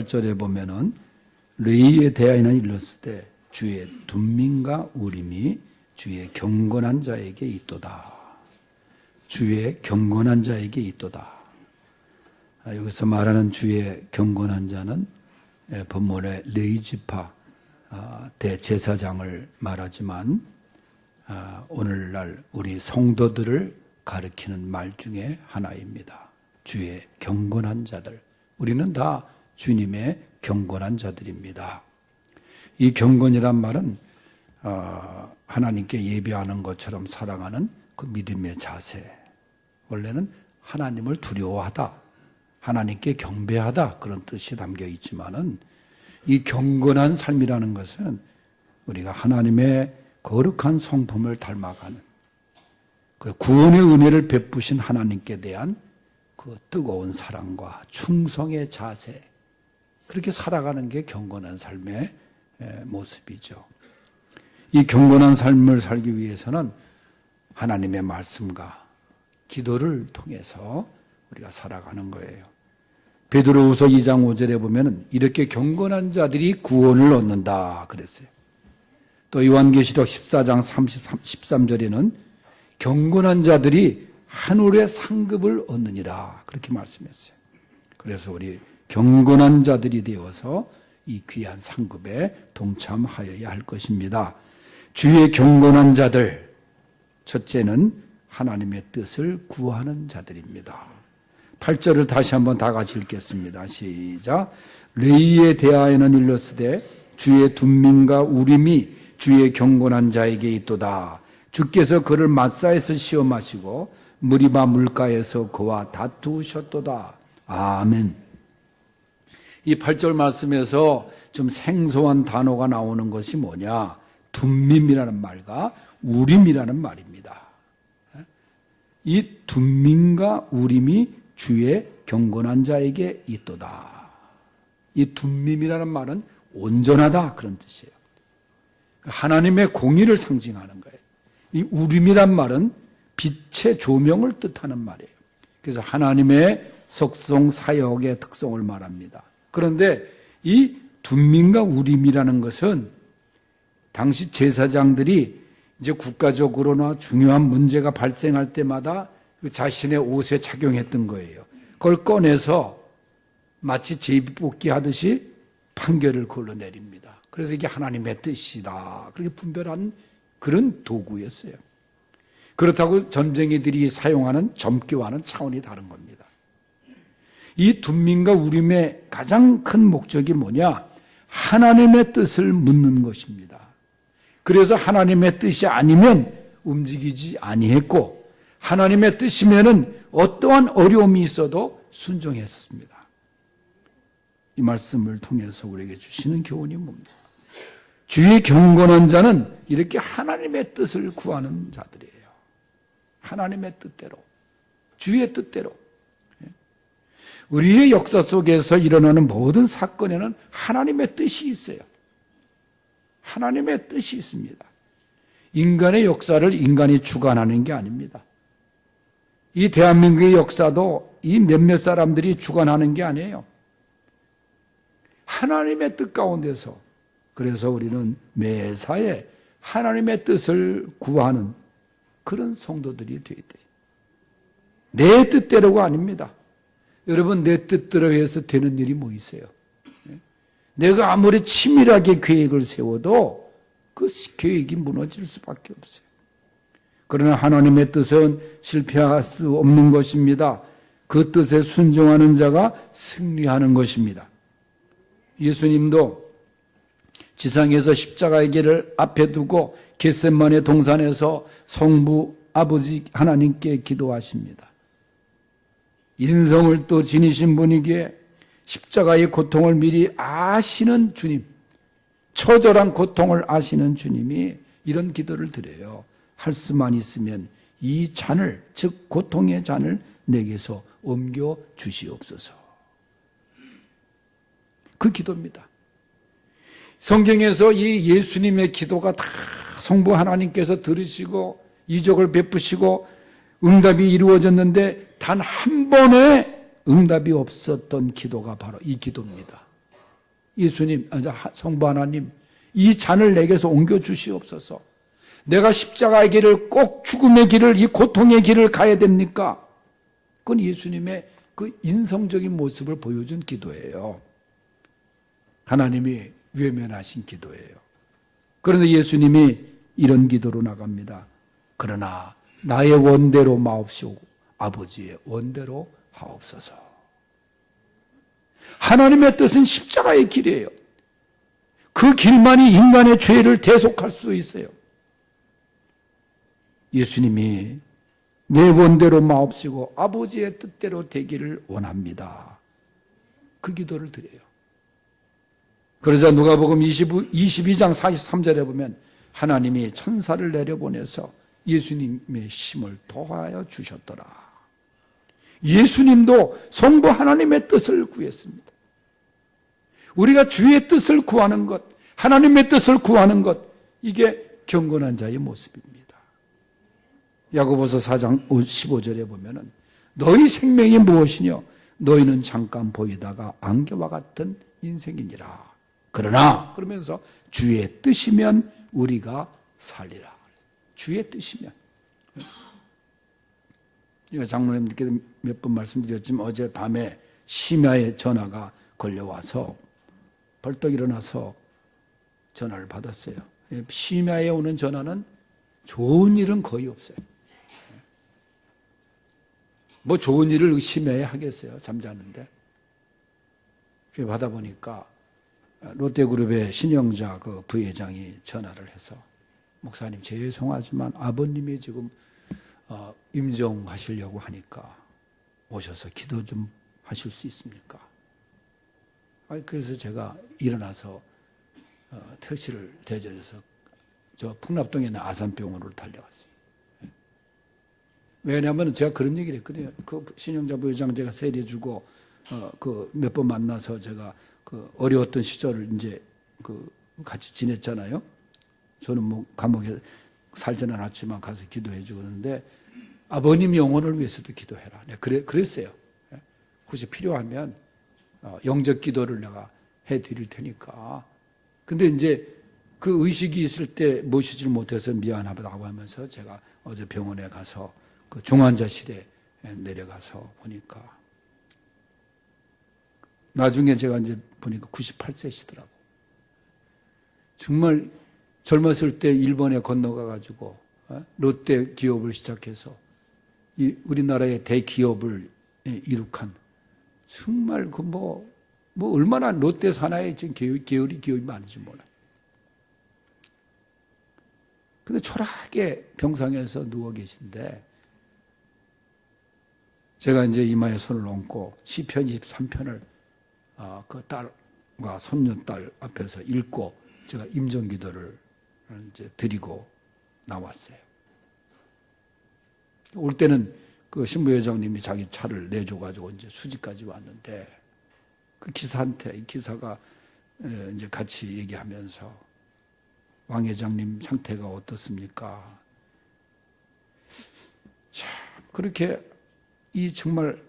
8절에 보면은 레이에 대하여는 일렀을 때 주의 둔민과 우림이 주의 경건한 자에게 있도다. 주의 경건한 자에게 있도다. 아, 여기서 말하는 주의 경건한 자는 예, 본문의 레이지파 아, 대제사장을 말하지만 아, 오늘날 우리 성도들을 가리키는 말 중에 하나입니다. 주의 경건한 자들. 우리는 다 주님의 경건한 자들입니다. 이 경건이란 말은 어, 하나님께 예배하는 것처럼 살아가는 그 믿음의 자세. 원래는 하나님을 두려워하다, 하나님께 경배하다 그런 뜻이 담겨 있지만은 이 경건한 삶이라는 것은 우리가 하나님의 거룩한 성품을 닮아가는 그 구원의 은혜를 베푸신 하나님께 대한 그 뜨거운 사랑과 충성의 자세 그렇게 살아가는 게 경건한 삶의 모습이죠. 이 경건한 삶을 살기 위해서는 하나님의 말씀과 기도를 통해서 우리가 살아가는 거예요. 베드로후서 2장 5절에 보면은 이렇게 경건한 자들이 구원을 얻는다 그랬어요. 또 요한계시록 14장 33, 13절에는 경건한 자들이 하늘의 상급을 얻느니라 그렇게 말씀했어요. 그래서 우리 경건한 자들이 되어서 이 귀한 상급에 동참하여야 할 것입니다. 주의 경건한 자들 첫째는 하나님의 뜻을 구하는 자들입니다. 8절을 다시 한번 다 같이 읽겠습니다. 시작. 레이에 대하여는 일렀으되 주의 둔민과 우림이 주의 경건한 자에게 있도다. 주께서 그를 마사에서 시험하시고 무리바 물가에서 그와 다투셨도다. 아멘. 이 8절 말씀에서 좀 생소한 단어가 나오는 것이 뭐냐? 둔민이라는 말과 우림이라는 말입니다. 이 둔민과 우림이 주의 경건한 자에게 있도다. 이 둔민이라는 말은 온전하다 그런 뜻이에요. 하나님의 공의를 상징하는 거예요. 이 우림이란 말은 빛의 조명을 뜻하는 말이에요. 그래서 하나님의 속성 사역의 특성을 말합니다. 그런데 이 둔민과 우림이라는 것은 당시 제사장들이 이제 국가적으로나 중요한 문제가 발생할 때마다 그 자신의 옷에 착용했던 거예요. 그걸 꺼내서 마치 제비뽑기 하듯이 판결을 그걸로 내립니다. 그래서 이게 하나님의 뜻이다. 그렇게 분별한 그런 도구였어요. 그렇다고 전쟁이들이 사용하는 점괘와는 차원이 다른 겁니다. 이 둔민과 우림의 가장 큰 목적이 뭐냐? 하나님의 뜻을 묻는 것입니다. 그래서 하나님의 뜻이 아니면 움직이지 아니했고 하나님의 뜻이면은 어떠한 어려움이 있어도 순종했었습니다. 이 말씀을 통해서 우리에게 주시는 교훈이 뭡니까? 주의 경건한 자는 이렇게 하나님의 뜻을 구하는 자들이에요. 하나님의 뜻대로, 주의 뜻대로. 우리의 역사 속에서 일어나는 모든 사건에는 하나님의 뜻이 있어요. 하나님의 뜻이 있습니다. 인간의 역사를 인간이 주관하는 게 아닙니다. 이 대한민국의 역사도 이 몇몇 사람들이 주관하는 게 아니에요. 하나님의 뜻 가운데서 그래서 우리는 매사에 하나님의 뜻을 구하는 그런 성도들이 되어야 돼요. 내 뜻대로가 아닙니다. 여러분 내 뜻대로 해서 되는 일이 뭐 있어요? 내가 아무리 치밀하게 계획을 세워도 그 계획이 무너질 수밖에 없어요. 그러나 하나님의 뜻은 실패할 수 없는 것입니다. 그 뜻에 순종하는 자가 승리하는 것입니다. 예수님도 지상에서 십자가의 길을 앞에 두고 겟셋만의 동산에서 성부 아버지 하나님께 기도하십니다. 인성을 또 지니신 분이기에 십자가의 고통을 미리 아시는 주님, 처절한 고통을 아시는 주님이 이런 기도를 드려요. 할 수만 있으면 이 잔을, 즉 고통의 잔을 내게서 옮겨 주시옵소서. 그 기도입니다. 성경에서 이 예수님의 기도가 다 성부 하나님께서 들으시고 이적을 베푸시고 응답이 이루어졌는데 단 한 번의 응답이 없었던 기도가 바로 이 기도입니다. 예수님, 아, 하- 성부 하나님, 이 잔을 내게서 옮겨 주시옵소서. 내가 십자가의 길을 꼭 죽음의 길을 이 고통의 길을 가야 됩니까? 그건 예수님의 그 인성적인 모습을 보여준 기도예요. 하나님이 외면하신 기도예요. 그런데 예수님이 이런 기도로 나갑니다. 그러나 나의 원대로 마옵시고 아버지의 원대로 하옵소서. 하나님의 뜻은 십자가의 길이에요. 그 길만이 인간의 죄를 대속할 수 있어요. 예수님이 내 원대로 마옵시고 아버지의 뜻대로 되기를 원합니다. 그 기도를 드려요. 그러자 누가복음 22, 22장 43절에 보면 하나님이 천사를 내려보내서 예수님의 힘을 더하여 주셨더라. 예수님도 성부 하나님의 뜻을 구했습니다. 우리가 주의 뜻을 구하는 것, 하나님의 뜻을 구하는 것, 이게 경건한 자의 모습입니다. 야고보서 4장 15절에 보면은 너희 생명이 무엇이뇨? 너희는 잠깐 보이다가 안개와 같은 인생이니라. 그러나 그러면서 주의 뜻이면 우리가 살리라. 주의 뜻이면. 이거 장로님들께 몇번 말씀드렸지만 어제 밤에 심야에 전화가 걸려와서 벌떡 일어나서 전화를 받았어요. 심야에 오는 전화는 좋은 일은 거의 없어요. 뭐 좋은 일을 심야에 하겠어요. 잠자는데. 그래 받아보니까 롯데그룹의 신영자 그 부회장이 전화를 해서 목사님 죄송하지만 아버님이 지금 어, 임종하시려고 하니까 오셔서 기도 좀 하실 수 있습니까? 아니, 그래서 제가 일어나서 어, 택시를 대절해서 저 풍납동에 있는 아산병원으로 달려갔어요. 왜냐하면 제가 그런 얘기를 했거든요. 그 신영자 부회장 제가 세례 주고 어, 그 몇 번 만나서 제가 그 어려웠던 시절을 이제 그 같이 지냈잖아요. 저는 뭐 감옥에 살지는 않았지만 가서 기도해주고 그러는데 아버님 영혼을 위해서도 기도해라. 네, 그래 그랬어요. 예. 혹시 필요하면 어, 영적 기도를 내가 해 드릴 테니까. 근데 이제 그 의식이 있을 때 모시질 못해서 미안하다고 하면서 제가 어제 병원에 가서 그 중환자실에 내려가서 보니까 나중에 제가 이제 보니까 98세시더라고. 정말 젊었을 때 일본에 건너가 가지고 어? 롯데 기업을 시작해서 이 우리나라의 대기업을 예, 이룩한 정말 그 뭐 뭐 얼마나 롯데 산하에 지금 계열, 계열이 기업이 많은지 몰라요. 근데 초라하게 병상에서 누워 계신데 제가 이제 이마에 손을 얹고 시편 23편을 아, 그 딸과 손녀딸 앞에서 읽고 제가 임정 기도를 이제 드리고 나왔어요. 올 때는 그 신부 회장님이 자기 차를 내줘가지고 이제 수지까지 왔는데 그 기사한테 이 기사가 에, 이제 같이 얘기하면서 왕 회장님 상태가 어떻습니까? 참 그렇게 이 정말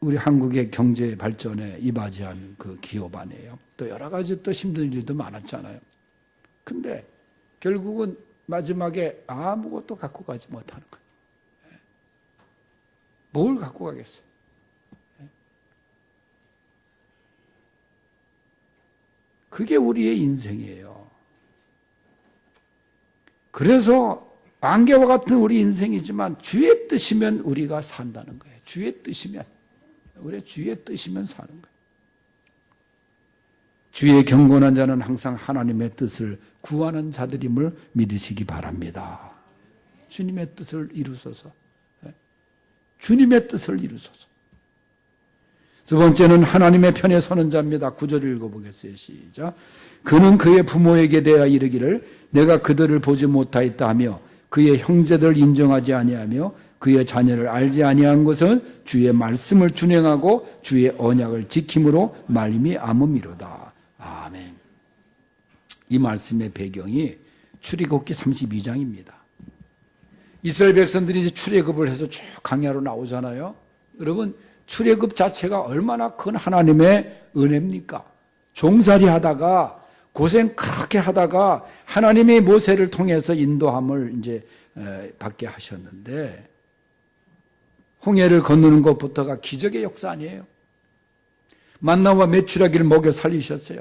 우리 한국의 경제 발전에 이바지한 그 기업 안에요. 또 여러 가지 또 힘든 일도 많았잖아요. 근데 결국은 마지막에 아무것도 갖고 가지 못하는 거예요. 뭘 갖고 가겠어요? 그게 우리의 인생이에요. 그래서 안개와 같은 우리 인생이지만 주의 뜻이면 우리가 산다는 거예요. 주의 뜻이면. 우리 주의 뜻이면 사는 거예요. 주의 경건한 자는 항상 하나님의 뜻을 구하는 자들임을 믿으시기 바랍니다. 주님의 뜻을 이루소서. 예? 주님의 뜻을 이루소서. 두 번째는 하나님의 편에 서는 자입니다. 구절을 읽어보겠어요. 시작. 그는 그의 부모에게 대하 이르기를 내가 그들을 보지 못하였다 하며 그의 형제들을 인정하지 아니하며 그의 자녀를 알지 아니한 것은 주의 말씀을 준행하고 주의 언약을 지킴으로 말임이 아무미로다. 아멘. 이 말씀의 배경이 출애굽기 32장입니다. 이스라엘 백성들이 이제 출애굽을 해서 쭉 강야로 나오잖아요. 여러분 출애굽 자체가 얼마나 큰 하나님의 은혜입니까? 종살이 하다가 고생 그렇게 하다가 하나님의 모세를 통해서 인도함을 이제 에, 받게 하셨는데 홍해를 건너는 것부터가 기적의 역사 아니에요. 만나와 메추라기를 먹여 살리셨어요.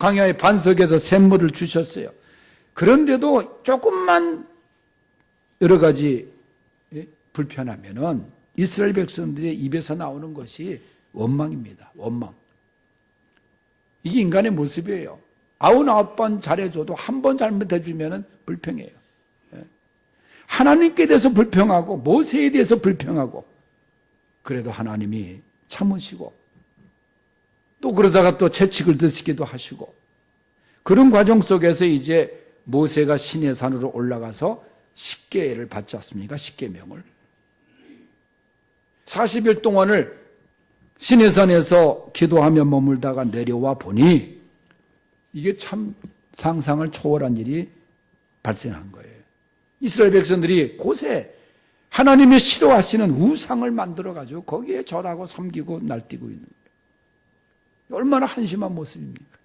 강야의 반석에서 샘물을 주셨어요. 그런데도 조금만 여러 가지 예, 불편하면은 이스라엘 백성들의 입에서 나오는 것이 원망입니다. 원망. 이게 인간의 모습이에요. 아흔아홉 번 잘해줘도 한 번 잘못해주면은 불평해요. 예. 하나님께 대해서 불평하고 모세에 대해서 불평하고 그래도 하나님이 참으시고 또 그러다가 또 채찍을 드시기도 하시고 그런 과정 속에서 이제 모세가 신의 산으로 올라가서 십계를 받지 않습니까? 십계명을 40일 동안을 신의 산에서 기도하며 머물다가 내려와 보니 이게 참 상상을 초월한 일이 발생한 거예요. 이스라엘 백성들이 곳에 하나님이 싫어하시는 우상을 만들어 가지고 거기에 절하고 섬기고 날뛰고 있는 거예요. 얼마나 한심한 모습입니까?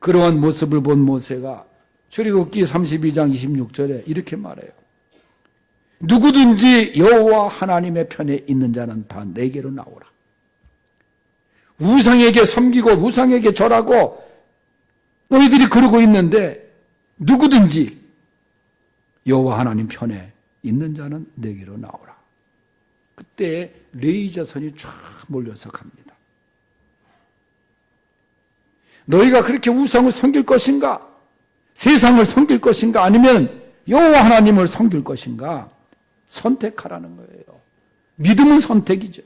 그러한 모습을 본 모세가 출애굽기 32장 26절에 이렇게 말해요. 누구든지 여호와 하나님의 편에 있는 자는 다 내게로 나오라. 우상에게 섬기고 우상에게 절하고 너희들이 그러고 있는데 누구든지 여호와 하나님 편에 있는 자는 내게로 나오라. 그때 레이 자손이 쫙 몰려서 갑니다. 너희가 그렇게 우상을 섬길 것인가? 세상을 섬길 것인가? 아니면 여호와 하나님을 섬길 것인가? 선택하라는 거예요. 믿음은 선택이죠.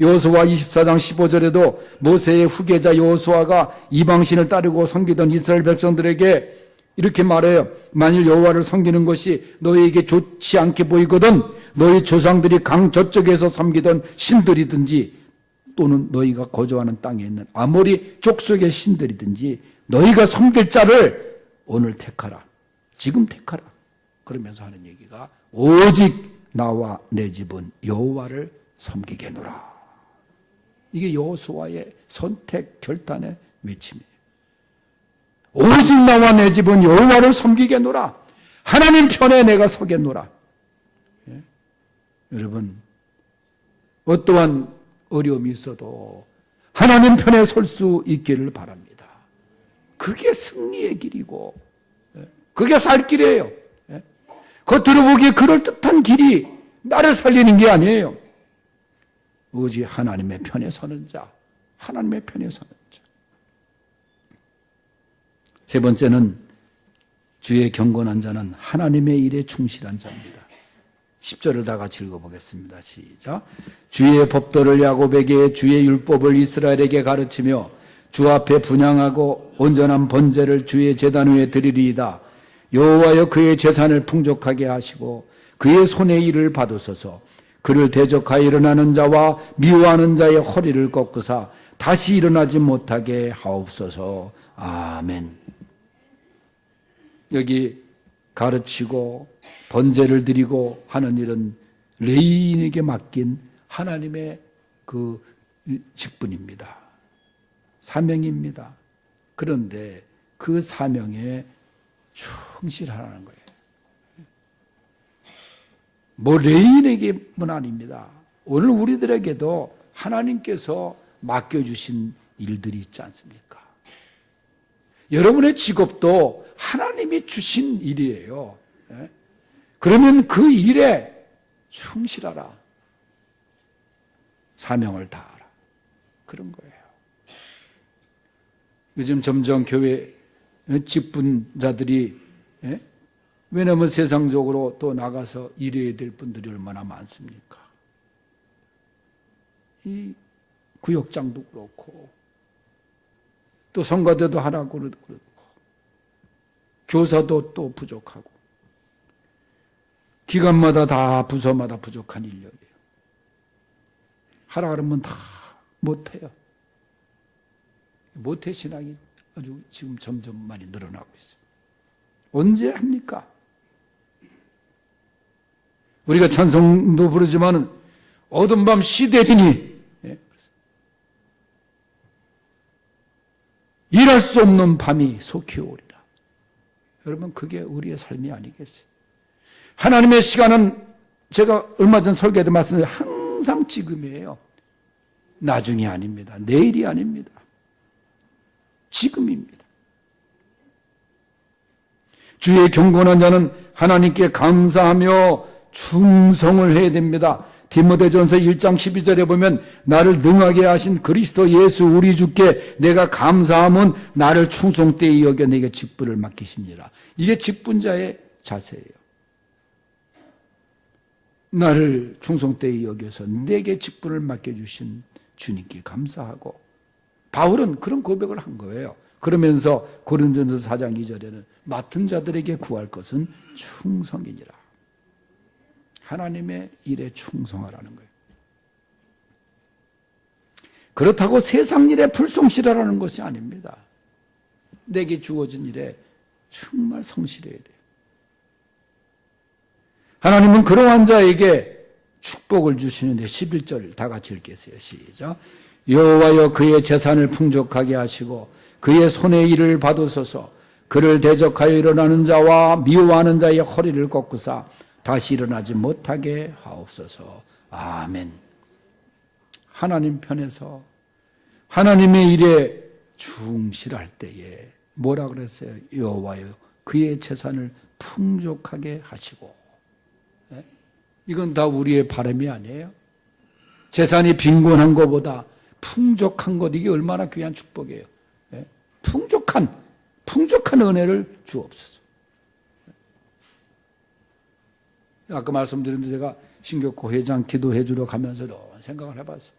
여호수아 24장 15절에도 모세의 후계자 여호수아가 이방신을 따르고 섬기던 이스라엘 백성들에게 이렇게 말해요. 만일 여호와를 섬기는 것이 너희에게 좋지 않게 보이거든 너희 조상들이 강 저쪽에서 섬기던 신들이든지 또는 너희가 거주하는 땅에 있는 아모리 족속의 신들이든지 너희가 섬길 자를 오늘 택하라. 지금 택하라. 그러면서 하는 얘기가 오직 나와 내 집은 여호와를 섬기게노라. 이게 여호수아의 선택 결단의 외침이에요. 오직 나와 내 집은 여호와를 섬기게노라. 하나님 편에 내가 서겠노라. 예? 여러분 어떠한 어려움이 있어도 하나님 편에 설 수 있기를 바랍니다. 그게 승리의 길이고 예? 그게 살 길이에요. 예? 겉으로 보기에 그럴듯한 길이 나를 살리는 게 아니에요. 오직 하나님의 편에 서는 자, 하나님의 편에 서는 자. 세 번째는 주의 경건한 자는 하나님의 일에 충실한 자입니다. 10절을 다 같이 읽어보겠습니다. 시작. 주의 법도를 야곱에게 주의 율법을 이스라엘에게 가르치며 주 앞에 분양하고 온전한 번제를 주의 제단 위에 드리리이다. 여호와여 그의 재산을 풍족하게 하시고 그의 손의 일을 받으소서. 그를 대적하여 일어나는 자와 미워하는 자의 허리를 꺾으사 다시 일어나지 못하게 하옵소서. 아멘. 여기 가르치고 번제를 드리고 하는 일은 레인에게 맡긴 하나님의 그 직분입니다. 사명입니다. 그런데 그 사명에 충실하라는 거예요. 뭐 레인에게뿐 아닙니다. 오늘 우리들에게도 하나님께서 맡겨주신 일들이 있지 않습니까? 여러분의 직업도 하나님이 주신 일이에요. 예? 그러면 그 일에 충실하라. 사명을 다하라. 그런 거예요. 요즘 점점 교회 직분자들이 예? 왜냐하면 세상적으로 또 나가서 일해야 될 분들이 얼마나 많습니까? 이 구역장도 그렇고 또 성가대도 하라고 그러고 교사도 또 부족하고 기관마다 다 부서마다 부족한 인력이에요. 하라 그러면 다 못해요. 모태 신앙이 아주 지금 점점 많이 늘어나고 있어요. 언제 합니까? 우리가 찬송도 부르지만 어둠 밤 시대리니 예. 일할 수 없는 밤이 속히 오리라. 여러분 그게 우리의 삶이 아니겠어요. 하나님의 시간은 제가 얼마 전 설교에도 말씀드린 항상 지금이에요. 나중이 아닙니다. 내일이 아닙니다. 지금입니다. 주의 경건한 자는 하나님께 감사하며 충성을 해야 됩니다. 디모데전서 1장 12절에 보면 나를 능하게 하신 그리스도 예수 우리 주께 내가 감사함은 나를 충성되이 여겨 내게 직분을 맡기십니다. 이게 직분자의 자세예요. 나를 충성되이 여겨서 내게 직분을 맡겨주신 주님께 감사하고 바울은 그런 고백을 한 거예요. 그러면서 고린도전서 4장 2절에는 맡은 자들에게 구할 것은 충성이니라. 하나님의 일에 충성하라는 거예요. 그렇다고 세상 일에 불성실하라는 것이 아닙니다. 내게 주어진 일에 정말 성실해야 돼요. 하나님은 그러한 자에게 축복을 주시는데 11절 다 같이 읽겠어요. 시작. 여호와여 그의 재산을 풍족하게 하시고 그의 손의 일을 받으소서 그를 대적하여 일어나는 자와 미워하는 자의 허리를 꺾으사 다시 일어나지 못하게 하옵소서. 아멘. 하나님 편에서 하나님의 일에 충실할 때에 뭐라 그랬어요? 여호와여 그의 재산을 풍족하게 하시고 예? 이건 다 우리의 바람이 아니에요. 재산이 빈곤한 것보다 풍족한 것 이게 얼마나 귀한 축복이에요. 예? 풍족한 풍족한 은혜를 주옵소서. 아까 말씀드린 대로 제가 신교코 회장 기도해 주러 가면서 이런 생각을 해봤어요.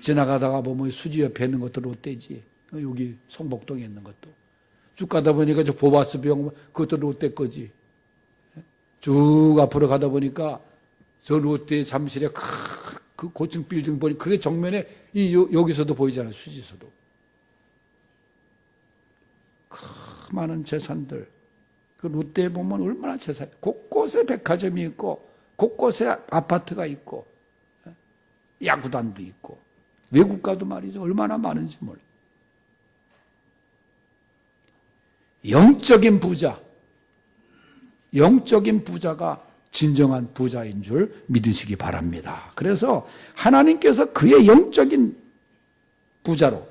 지나가다가 보면 수지 옆에 있는 것도 롯데지. 여기 성복동에 있는 것도. 쭉 가다 보니까 저 보바스 병 그것도 롯데 거지. 쭉 앞으로 가다 보니까 저 롯데 잠실에 크- 그 고층 빌딩 보니 그게 정면에 이 요- 여기서도 보이잖아요. 수지서도. 크 많은 재산들. 그 롯데에 보면 얼마나 재산, 곳곳에 백화점이 있고, 곳곳에 아파트가 있고, 야구단도 있고, 외국 가도 말이죠. 얼마나 많은지 몰라요. 영적인 부자, 영적인 부자가 진정한 부자인 줄 믿으시기 바랍니다. 그래서 하나님께서 그의 영적인 부자로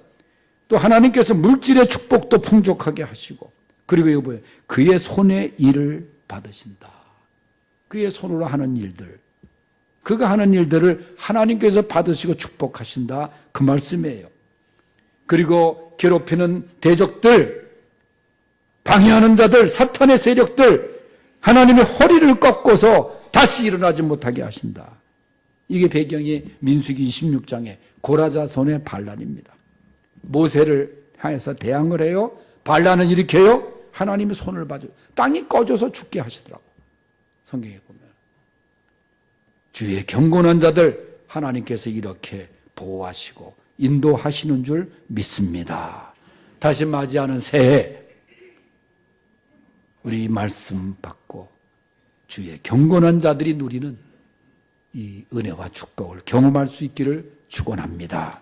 또 하나님께서 물질의 축복도 풍족하게 하시고 그리고 이거 뭐예요? 그의 손의 일을 받으신다. 그의 손으로 하는 일들. 그가 하는 일들을 하나님께서 받으시고 축복하신다. 그 말씀이에요. 그리고 괴롭히는 대적들, 방해하는 자들, 사탄의 세력들, 하나님의 허리를 꺾고서 다시 일어나지 못하게 하신다. 이게 배경이 민수기 26장의 고라자손의 반란입니다. 모세를 향해서 대항을 해요. 반란을 일으켜요. 하나님의 손을 봐줘. 땅이 꺼져서 죽게 하시더라고. 성경에 보면. 주의 경건한 자들 하나님께서 이렇게 보호하시고 인도하시는 줄 믿습니다. 다시 맞이하는 새해 우리 말씀 받고 주의 경건한 자들이 누리는 이 은혜와 축복을 경험할 수 있기를 축원합니다.